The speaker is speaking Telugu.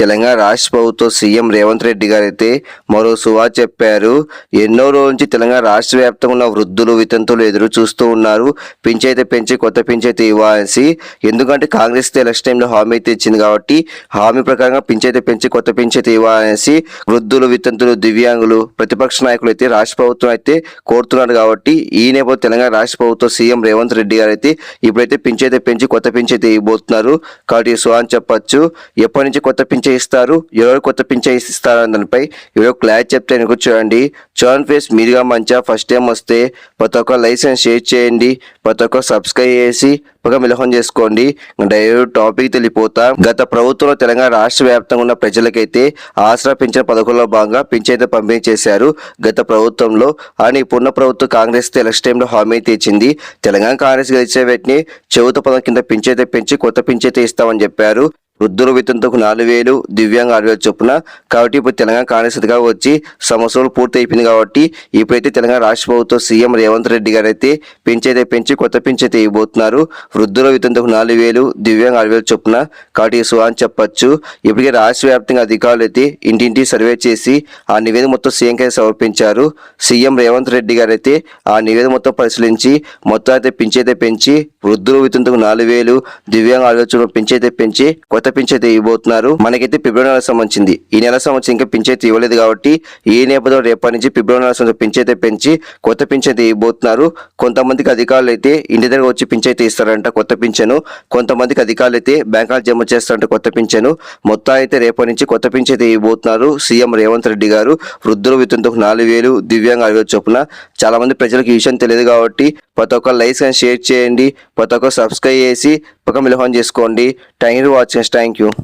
తెలంగాణ రాష్ట్ర ప్రభుత్వం సీఎం రేవంత్ రెడ్డి గారు అయితే మరో సువా చెప్పారు. ఎన్నో రోజుల నుంచి తెలంగాణ రాష్ట్ర వ్యాప్తంగా ఉన్న వృద్ధులు వితంతులు ఎదురు చూస్తూ ఉన్నారు. పింఛైతే పెంచి కొత్త పింఛైతే ఇవ్వాల్సి ఎందుకంటే కాంగ్రెస్ ఎలక్షన్ టైంలో హామీ అయితే ఇచ్చింది కాబట్టి హామీ ప్రకారంగా పింఛైతే పెంచి కొత్త పింఛైతే ఇవ్వాలనేసి వృద్ధులు వితంతులు దివ్యాంగులు ప్రతిపక్ష నాయకులు అయితే రాష్ట్ర ప్రభుత్వం అయితే కోరుతున్నారు కాబట్టి ఈ నేపథ్యం తెలంగాణ రాష్ట్ర ప్రభుత్వం సీఎం రేవంత్ రెడ్డి గారు అయితే ఇప్పుడైతే పింఛైతే పెంచి కొత్త పింఛైతే ఇవ్వబోతున్నారు. కాబట్టి సో అని చెప్పచ్చు. ఎప్పటి నుంచి కొత్త పింఛ ఇస్తారు ఎవరు కొత్త పింఛ ఇస్తారు అనే దానిపై ఎవరో క్లారిటీ చెప్తే వెనుక చూడండి. చూడండి ఫేస్ మీరుగా మంచిగా ఫస్ట్ టైం వస్తే ప్రతి ఒక్క లైసెన్స్ షేర్ చేయండి ప్రతి ఒక్క సబ్స్క్రైబ్ చేసి ఒక మిలహం చేసుకోండి. డైరెక్ట్ టాపిక్ తెలిపోతా. గత ప్రభుత్వంలో తెలంగాణ రాష్ట్ర వ్యాప్తంగా ఉన్న ప్రజలకైతే ఆసరా పింఛన్ పథకంలో భాగంగా పింఛన్ అయితే పంపిణీ చేశారు గత ప్రభుత్వంలో. అని ఇప్పుడున్న ప్రభుత్వం కాంగ్రెస్ ఎలక్షన్ టైంలో హామీ అయితే ఇచ్చింది తెలంగాణ కాంగ్రెస్ గెలిచే వెంటనే చెవుత పదం కింద పింఛైతే పెంచి కొత్త పింఛైతే ఇస్తామని చెప్పారు. వృద్ధుల వితంతకు నాలుగు వేలు దివ్యాంగ ఆరు వేలు చొప్పున. కాబట్టి ఇప్పుడు తెలంగాణ కాంగ్రెస్గా వచ్చి సంవత్సరాలు పూర్తి అయిపోయింది కాబట్టి ఇప్పుడైతే తెలంగాణ రాష్ట్ర ప్రభుత్వం సీఎం రేవంత్ రెడ్డి గారు అయితే పెంచైతే పెంచి కొత్త పెంచైతే ఇవ్వబోతున్నారు. వృద్ధుల వేతనంతో నాలుగు వేలు దివ్యాంగ ఆరు వేలు చొప్పున. కాబట్టి సో అని చెప్పొచ్చు. ఇప్పటికే రాష్ట్ర వ్యాప్తంగా అధికారులు అయితే ఇంటింటి సర్వే చేసి ఆ నివేదిక మొత్తం సీఎం సమర్పించారు. సీఎం రేవంత్ రెడ్డి గారు అయితే ఆ నివేదిక మొత్తం పరిశీలించి మొత్తం అయితే పెంచైతే పెంచి వృద్ధుల వేతనంతో నాలుగు వేలు దివ్యాంగ ఆరు వేలు చొప్పున పెంచైతే పెంచి కొత్త కొత్త పింఛైతే ఇవ్వబోతున్నారు మనకైతే ఫిబ్రవరి నెల సంబంధించింది. ఈ నెల సంబంధించి ఇంకా పింఛైతే ఇవ్వలేదు కాబట్టి ఈ నేపథ్యంలో రేపటి నుంచి ఫిబ్రవరి నెల సంబంధించి పింఛైతే పెంచి కొత్త పింఛైతే ఇవ్వబోతున్నారు కొంతమందికి అధికారులు అయితే ఇంటి దగ్గర వచ్చి పింఛైతే ఇస్తారంట కొత్త పింఛను. కొంతమందికి అధికారులు అయితే బ్యాంకాలు జమ చేస్తారంట కొత్త పింఛను. మొత్తం అయితే రేపటి నుంచి కొత్త పింఛైతే ఇవ్వబోతున్నారు సీఎం రేవంత్ రెడ్డి గారు వృద్ధుల వితంతో నాలుగు వేలు దివ్యాంగ ఆరు చొప్పున. చాలా మంది ప్రజలకు ఈ విషయం తెలియదు కాబట్టి ప్రతి ఒక్క లైసెన్స్ షేర్ చేయండి. ప్రతి ఒక్క సబ్స్క్రైబ్ చేసి పక్క మిలహం చేసుకోండి. Thank you thank you.